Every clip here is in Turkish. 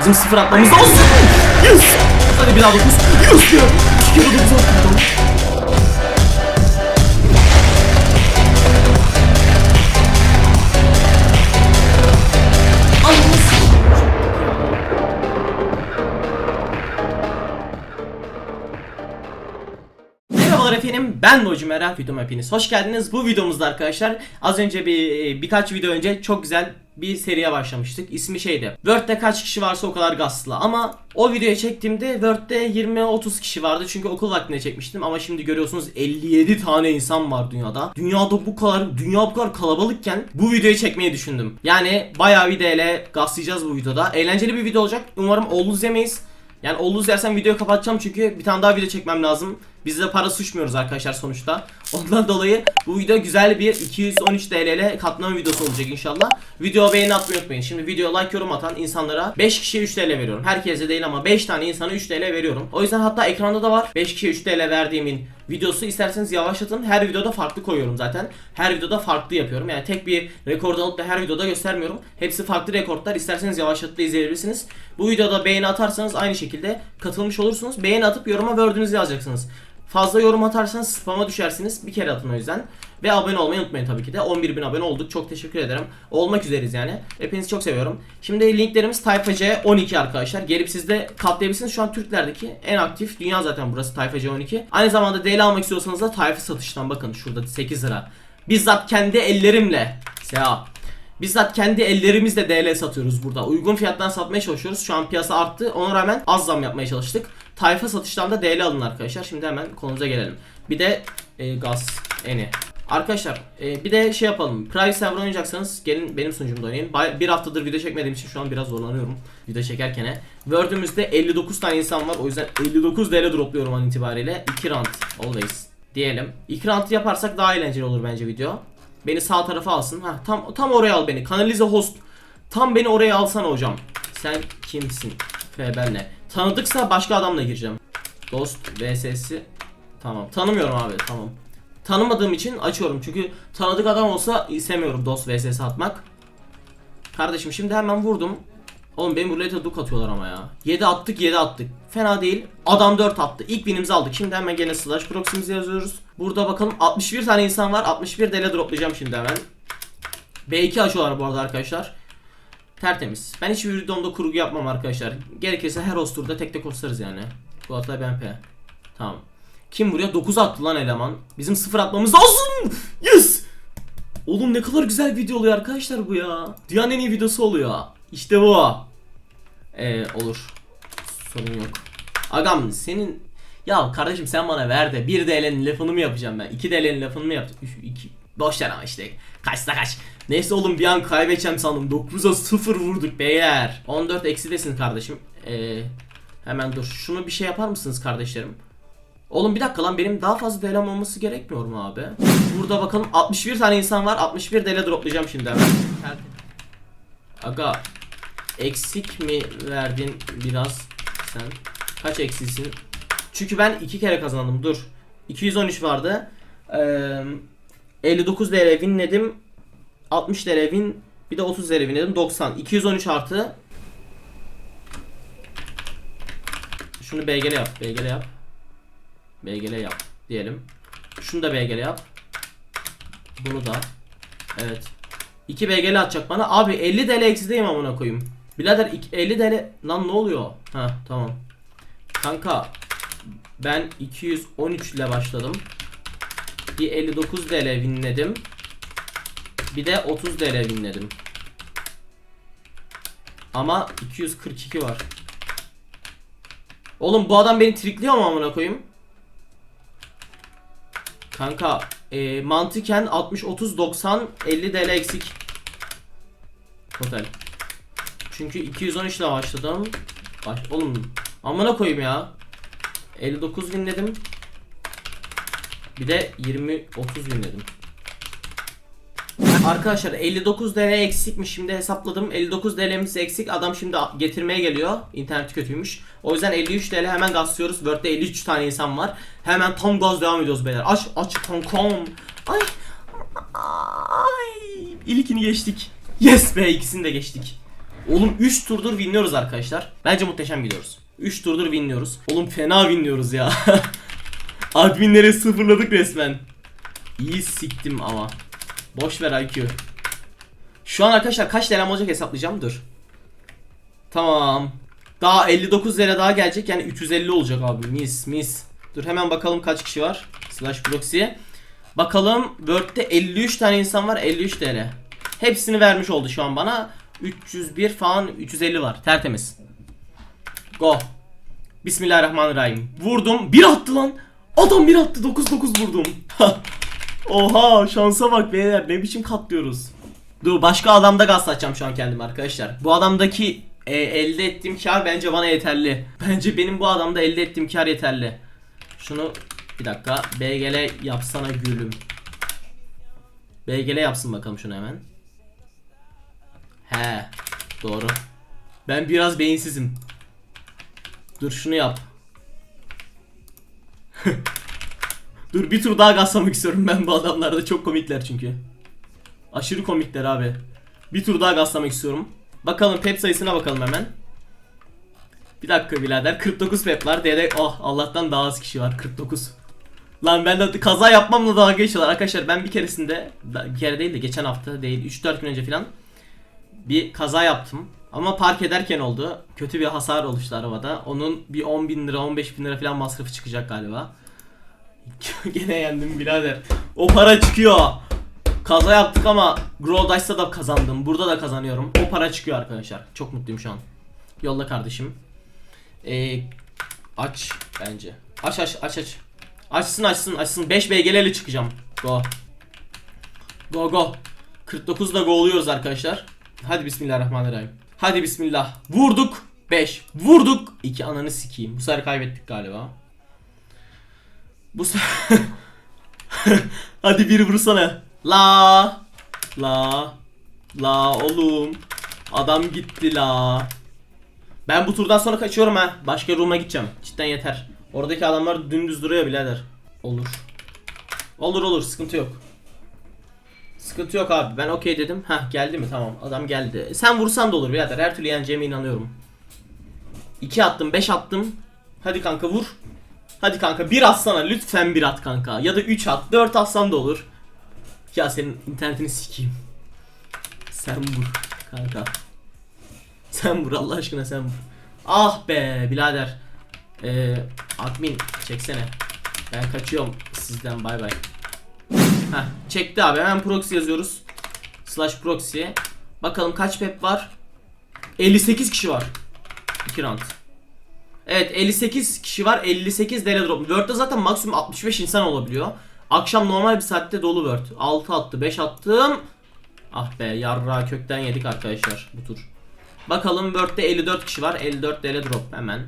Bizim sıfır atmamız olsun. Yes. Hadi bir daha dokuz. Yes ya. İki kere dokuz attık. Ben Docu Merak videoma hepiniz hoş geldiniz. Bu videomuzda arkadaşlar az önce bir birkaç video önce çok güzel bir seriye başlamıştık. İsmi şeydi. Word'de kaç kişi varsa o kadar gazlı ama o videoyu çektiğimde Word'de 20-30 kişi vardı çünkü okul vaktinde çekmiştim ama şimdi görüyorsunuz 57 tane insan var dünyada. Dünyada bu kadar dünya bu kadar kalabalıkken bu videoyu çekmeyi düşündüm. Yani bayağı bir DL gazlayacağız bu videoda. Eğlenceli bir video olacak. Umarım oğluz yemeyiz. Yani olur dersen videoyu kapatacağım çünkü bir tane daha video çekmem lazım. Biz de para suçmuyoruz arkadaşlar sonuçta. Ondan dolayı bu video güzel bir 213 TL ile katlama videosu olacak inşallah. Video beğeni atmayı unutmayın. Şimdi video like yorum atan insanlara 5 kişiye 3 TL veriyorum. Herkese değil ama 5 tane insana 3 TL veriyorum. O yüzden hatta ekranda da var. 5 kişiye 3 TL verdiğimin videosu isterseniz yavaşlatın. Her videoda farklı koyuyorum zaten. Her videoda farklı yapıyorum. Yani tek bir rekord alıp da her videoda göstermiyorum. Hepsi farklı rekortlar. İsterseniz yavaşlatıp da izleyebilirsiniz. Bu videoda beğeni atarsanız aynı şekilde katılmış olursunuz. Beğeni atıp yoruma word'ünüzü yazacaksınız. Fazla yorum atarsanız spam'a düşersiniz. Bir kere atın o yüzden. Ve abone olmayı unutmayın tabii ki de. 11.000 abone olduk. Çok teşekkür ederim. Olmak üzereyiz yani. Hepinizi çok seviyorum. Şimdi linklerimiz Tayfa C12 arkadaşlar. Gelip siz de katlayabilirsiniz. Şu an Türklerdeki en aktif dünya zaten burası Tayfa C12. Aynı zamanda DL almak istiyorsanız da Tayfa satıştan bakın şurada 8 lira. Bizzat kendi ellerimle. Seha. Bizzat kendi ellerimizle DL satıyoruz burada. Uygun fiyattan satmaya çalışıyoruz. Şu an piyasa arttı. Ona rağmen az zam yapmaya çalıştık. Tayfa satıştan da DL alın arkadaşlar. Şimdi hemen konumuza gelelim. Bir de e, gaz eni. Arkadaşlar e, bir de şey yapalım. Private server oynayacaksanız gelin benim sunucumda oynayın. Bay- bir haftadır video çekmediğim için şu an biraz zorlanıyorum video çekerken. Word'ümüzde 59 tane insan var. O yüzden 59 DL dropluyorum an itibariyle. 2 round always diyelim. 2 round yaparsak daha eğlenceli olur bence video. Beni sağ tarafa alsın. Ha tam tam oraya al beni. Kanalize host. Tam beni oraya alsana hocam. Sen kimsin? Fe ne? Tanıdıksa başka adamla gireceğim. Dost VS'si. Tamam. Tanımıyorum abi. Tamam. Tanımadığım için açıyorum. Çünkü tanıdık adam olsa istemiyorum dost VSS atmak. Kardeşim şimdi hemen vurdum. Oğlum benim rulete duk atıyorlar ama ya. 7 attık 7 attık. Fena değil. Adam 4 attı. İlk winimizi aldık. Şimdi hemen gene slash proxy'mizi yazıyoruz. Burada bakalım 61 tane insan var. 61 dele droplayacağım şimdi hemen. B2 açıyorlar bu arada arkadaşlar. Tertemiz. Ben hiçbir videomda kurgu yapmam arkadaşlar. Gerekirse her osturda tek tek ostarız yani. Guatay BMP. Tamam. Kim vuruyor? 9 attı lan eleman. Bizim 0 atmamız lazım. Yes! Oğlum ne kadar güzel video oluyor arkadaşlar bu ya. Dünyanın en iyi videosu oluyor. İşte bu. Ee, olur. Sorun yok. Agam senin ya kardeşim sen bana ver de 1 DL'nin lafını mı yapacağım ben? 2 DL'nin lafını mı yaptım? 2 boş ver ama işte. Kaçta kaç. Neyse oğlum bir an kaybedeceğim sandım. 9'a 0 vurduk beyler. 14 eksidesin kardeşim. Ee, hemen dur. Şunu bir şey yapar mısınız kardeşlerim? Oğlum bir dakika lan benim daha fazla DL'm olması gerekmiyor mu abi? Burada bakalım 61 tane insan var. 61 DL droplayacağım şimdi hemen. Aga eksik mi verdin biraz sen? Kaç eksisin? Çünkü ben iki kere kazandım. Dur. 213 vardı. Ee, 59 TL winledim. 60 TL win. Bir de 30 TL winledim. 90. 213 artı. Şunu BGL yap. BGL yap. BGL yap diyelim. Şunu da BGL yap. Bunu da. Evet. 2 BGL atacak bana. Abi 50 TL eksideyim amına koyayım. Birader ik- 50 TL lan ne oluyor? Ha tamam. Kanka ben 213 ile başladım. Bir 59 TL winledim. Bir de 30 TL winledim. Ama 242 var. Oğlum bu adam beni trikliyor mu amına koyayım? Kanka e, mantıken 60 30 90 50 TL eksik. Total. Çünkü 213 ile başladım. Baş oğlum amına koyayım ya. 59 bin dedim. Bir de 20 30 bin dedim. Arkadaşlar 59 TL eksikmiş. Şimdi hesapladım. 59 TL'miz eksik. Adam şimdi getirmeye geliyor. İnterneti kötüymüş. O yüzden 53 TL hemen gazlıyoruz Word'de 53 tane insan var. Hemen tam gaz devam ediyoruz beyler. Aç aç kankam Ay. Ay. İlkini geçtik. Yes be ikisini de geçtik. Oğlum 3 turdur winliyoruz arkadaşlar. Bence muhteşem gidiyoruz. 3 turdur winliyoruz. Oğlum fena winliyoruz ya. Adminleri sıfırladık resmen. İyi siktim ama. Boş ver IQ. Şu an arkadaşlar kaç TL'm olacak hesaplayacağım dur. Tamam. Daha 59 lira daha gelecek yani 350 olacak abi mis mis. Dur hemen bakalım kaç kişi var. Slash proxy. Bakalım Word'de 53 tane insan var 53 TL. Hepsini vermiş oldu şu an bana. 301 falan 350 var tertemiz. Go. Bismillahirrahmanirrahim. Vurdum. Bir attı lan. Adam bir attı. 9-9 vurdum. Oha şansa bak beyler ne biçim katlıyoruz. Dur başka adamda gaz satacağım şu an kendime arkadaşlar. Bu adamdaki e, elde ettiğim kar bence bana yeterli. Bence benim bu adamda elde ettiğim kar yeterli. Şunu bir dakika BGL yapsana gülüm. BGL yapsın bakalım şunu hemen. He doğru. Ben biraz beyinsizim. Dur şunu yap. Dur bir tur daha gazlamak istiyorum ben bu adamlarda çok komikler çünkü. Aşırı komikler abi. Bir tur daha gazlamak istiyorum. Bakalım pep sayısına bakalım hemen. Bir dakika birader 49 pep var. Dede oh Allah'tan daha az kişi var 49. Lan ben de kaza yapmamla dalga geçiyorlar arkadaşlar. Ben bir keresinde bir kere değil de geçen hafta değil 3-4 gün önce falan bir kaza yaptım. Ama park ederken oldu. Kötü bir hasar oluştu arabada. Onun bir 10 bin lira 15 bin lira falan masrafı çıkacak galiba. Gene yendim birader. O para çıkıyor. Kaza yaptık ama Grow Dice'da da kazandım. Burada da kazanıyorum. O para çıkıyor arkadaşlar. Çok mutluyum şu an. Yolla kardeşim. Ee, aç bence. Aç aç aç aç. Açsın açsın açsın. 5 BGL'li çıkacağım. Go. Go go. 49'da go oluyoruz arkadaşlar. Hadi bismillahirrahmanirrahim. Hadi bismillah. Vurduk. 5. Vurduk. 2 ananı sikeyim. Bu sefer kaybettik galiba. Bu sefer... Hadi bir vursana. La. La. La oğlum. Adam gitti la. Ben bu turdan sonra kaçıyorum ha. Başka room'a gideceğim. Cidden yeter. Oradaki adamlar dümdüz duruyor birader. Olur. Olur olur sıkıntı yok. Sıkıntı yok abi. Ben okey dedim. Hah geldi mi? Tamam. Adam geldi. E, Sen vursan da olur birader. Her türlü yeneceğime inanıyorum. 2 attım, 5 attım. Hadi kanka vur. Hadi kanka bir atsana. Lütfen bir at kanka. Ya da 3 at. 4 atsan da olur. Ya senin internetini sikeyim. Sen vur kanka. Sen vur Allah aşkına sen vur. Ah be birader. Ee, admin çeksene. Ben kaçıyorum sizden bay bay. Heh, çekti abi hemen proxy yazıyoruz. Slash proxy. Bakalım kaç pep var? 58 kişi var. 2 round. Evet 58 kişi var 58 dele drop. Word'da zaten maksimum 65 insan olabiliyor. Akşam normal bir saatte dolu Word. 6 attı 5 attım. Ah be yarra kökten yedik arkadaşlar bu tur. Bakalım Word'de 54 kişi var 54 dele drop hemen.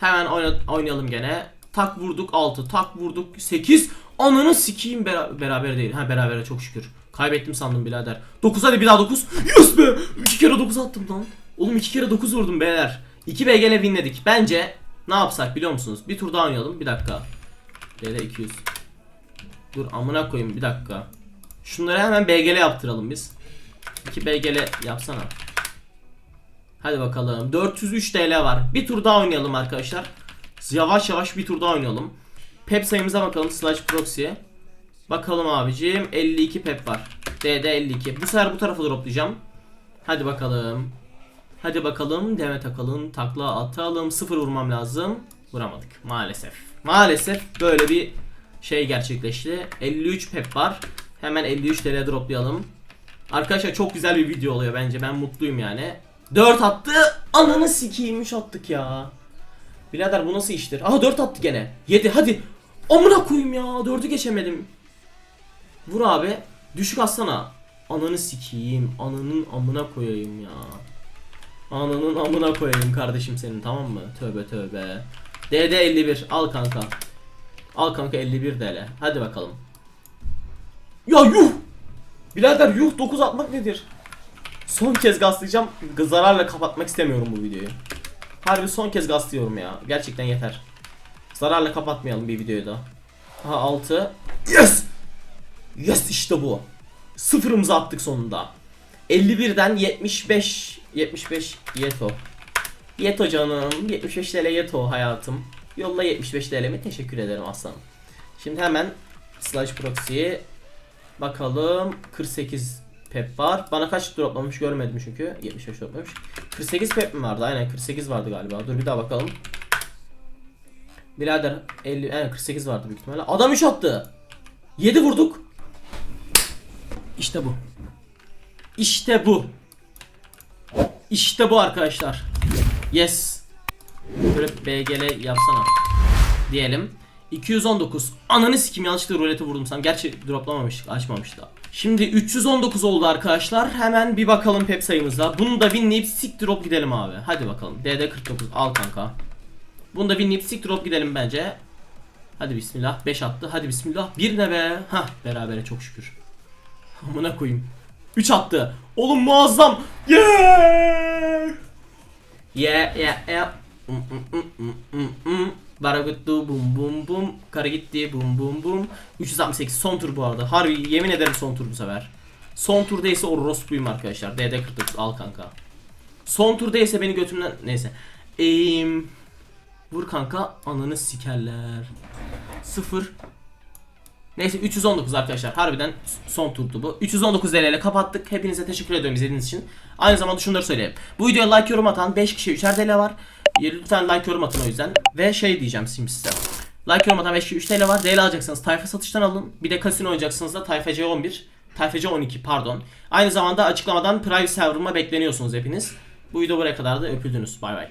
Hemen oyna- oynayalım gene. Tak vurduk 6 tak vurduk 8. Ananı sikeyim bera- beraber değil. Ha beraber çok şükür. Kaybettim sandım birader. 9 hadi bir daha 9. Yes be! 2 kere 9 attım lan. Oğlum 2 kere 9 vurdum beyler. 2 BG'le winledik. Bence ne yapsak biliyor musunuz? Bir tur daha oynayalım. Bir dakika. DD 200. Dur amına koyayım bir dakika. Şunları hemen BG'le yaptıralım biz. 2 BG'le yapsana. Hadi bakalım. 403 TL var. Bir tur daha oynayalım arkadaşlar. Yavaş yavaş bir tur daha oynayalım. Pep sayımıza bakalım slash proxy'ye. Bakalım abicim 52 pep var. DD 52. Bu sefer bu tarafa droplayacağım. Hadi bakalım. Hadi bakalım deme takalım takla atalım sıfır vurmam lazım vuramadık maalesef maalesef böyle bir şey gerçekleşti 53 pep var hemen 53 TL droplayalım arkadaşlar çok güzel bir video oluyor bence ben mutluyum yani 4 attı ananı sikeyim 3 attık ya birader bu nasıl iştir aha 4 attı gene 7 hadi amına koyayım ya 4'ü geçemedim vur abi düşük atsana ananı sikeyim ananın amına koyayım ya Ananın amına koyayım kardeşim senin tamam mı? Tövbe tövbe. DD 51 al kanka. Al kanka 51 TL. Hadi bakalım. Ya yuh! Birader yuh 9 atmak nedir? Son kez gazlayacağım. Zararla kapatmak istemiyorum bu videoyu. Harbi son kez gazlıyorum ya. Gerçekten yeter. Zararla kapatmayalım bir videoyu da. Aha 6. Yes! Yes işte bu. Sıfırımızı attık sonunda. 51'den 75 75 Yeto. Yeto canım. 75 TL Yeto hayatım. Yolla 75 TL'mi teşekkür ederim aslanım. Şimdi hemen slash proxy'ye bakalım. 48 pep var. Bana kaç droplamış görmedim çünkü. 75 droplamış. 48 pep mi vardı? Aynen 48 vardı galiba. Dur bir daha bakalım. Birader 50 yani 48 vardı büyük ihtimalle. Adam iş attı. 7 vurduk. İşte bu. İşte bu. İşte bu arkadaşlar. Yes. Böyle BGL yapsana. Diyelim. 219. Ananı sikim yanlışlıkla rulete vurdum sen. Gerçi droplamamıştık, açmamıştı. Şimdi 319 oldu arkadaşlar. Hemen bir bakalım pep sayımıza. Bunu da winleyip sick drop gidelim abi. Hadi bakalım. DD49 al kanka. Bunu da winleyip sick drop gidelim bence. Hadi bismillah. 5 attı. Hadi bismillah. Bir ne be? Hah berabere çok şükür. Amına koyayım. 3 attı. Oğlum muazzam. Yeah! Yeah yeah yeah. Mm, mm, mm, mm, mm, mm. Bara guttu bum bum bum. Kara gitti bum bum bum. 368 son tur bu arada. Harbi yemin ederim son tur bu sefer. Son turda ise o Rospuyum arkadaşlar. DD49 al kanka. Son turda ise beni götümden neyse. Eee Vur kanka ananı sikerler. Sıfır. Neyse 319 arkadaşlar. Harbiden son turdu bu. 319 TL ile kapattık. Hepinize teşekkür ediyorum izlediğiniz için. Aynı zamanda şunları söyleyeyim. Bu videoya like yorum atan 5 kişi 3'er TL var. Lütfen like yorum atın o yüzden. Ve şey diyeceğim şimdi size. Like yorum atan 5 kişi 3 TL var. DL alacaksanız tayfa satıştan alın. Bir de kasino oynayacaksınız da tayfa C11. Tayfa C12 pardon. Aynı zamanda açıklamadan private server'ıma bekleniyorsunuz hepiniz. Bu video buraya kadar da öpüldünüz. Bay bay.